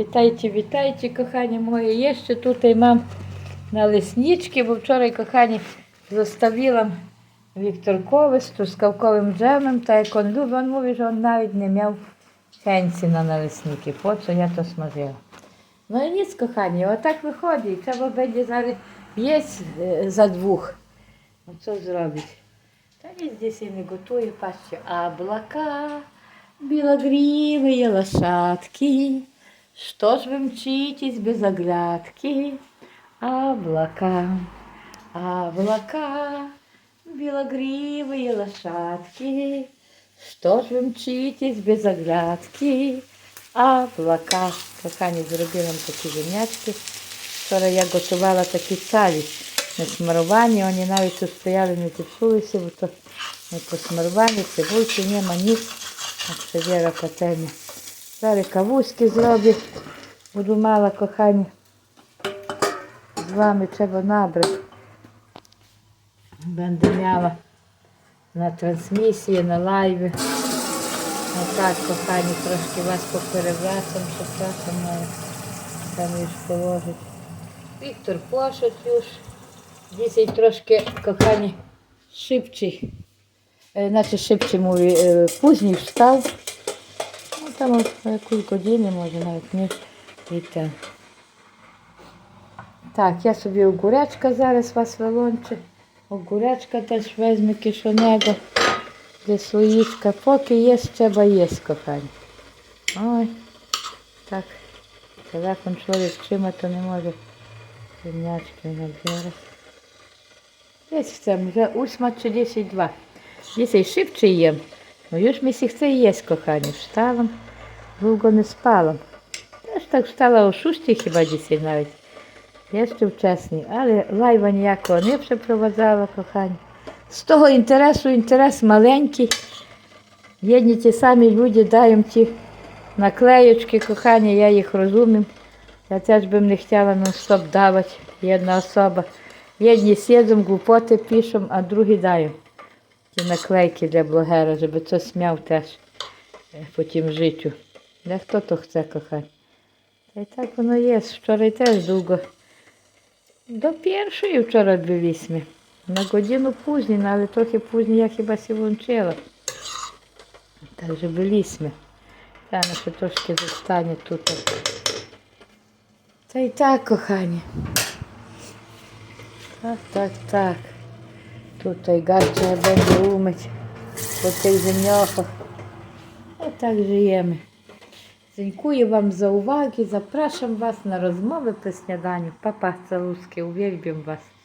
Witajcie, witajcie, kochani mої. Є ще тут і mam на лесничці, бо вчора, кохані, zostawiłam Wiktorkowi з truskawковим джемом, та як він любить, він mówił, że on навіть не мав na naleśniki. Po co ja to smażyłam? No i nic, kochani, отак виходить. Trzeba będzie зараз jeść e, za dwóch. No co zrobić? Tak jest dzisiaj mi gotuje, patrzcie, облака, белогривые лошадки. Что ж вы мчитесь без оглядки? Облака, облака, белогривые лошадки. Что ж вы мчитесь без оглядки? Облака. Кохані, зробила нам такі землячки. Вчора я готувала такі салі на смарування. Вони навіть тут стояли, не зіпсулися, бо то не посмарувані, цибульки нема, ніц. Так що Віра пательня. Зараз кавуськи зроблю. Буду мала, кохані. З вами. Będę miała на трансмісії, на лайві. Отак, кохані, трошки вас попереврятам, що часом має там już положить. Віктор Пошет już. Dzisiaj трошки, кохані, шибчий. Е, Значить, шибчий mówi, е, później встав. Ну, там якусь годину, може навіть ні. І те. Так, я собі огуречка зараз вас вилончу. Огуречка теж візьму кишонего. Де слоїчка. Поки є, треба є, кохані. Ой, так. Коли он чоловік чима, то не може земнячки набирати. Десь chcemy, że 8.32. Dzisiaj szybciej jem. No już mi się chce jeść, kochani. Wstałam, długo nie spałam. Też tak wstała o 6 chyba dzisiaj nawet. Jeszcze wcześniej, ale лайва ніякого не przeprowadzała, kochani. Z того інтересу інтерес маленький. Єдні ті самі люди дають ті наклеючки, кохані, я їх розумію. Я теж би не хотіла нон-стоп давати, jedna особа. Jedni siedzą, głupoty piszą, a drugi dają ті наклейки для блогера, żeby coś miał też e, po tym Dla kto to chce, kochani? I tak ono jest. Wczoraj też długo. Do pierwszej wczoraj byliśmy. Na godzinę później, no ale trochę później ja chyba się włączyła. Także byliśmy. Ja jeszcze troszkę zostanie tutaj. To i tak, kochani. Tak, tak, tak. Tutaj garczę będę umyć po tych ziemniokach. A tak żyjemy. Dziękuję Wam za uwagę. Zapraszam Was na rozmowę po śniadaniu. Papa caluskie, uwielbiam Was.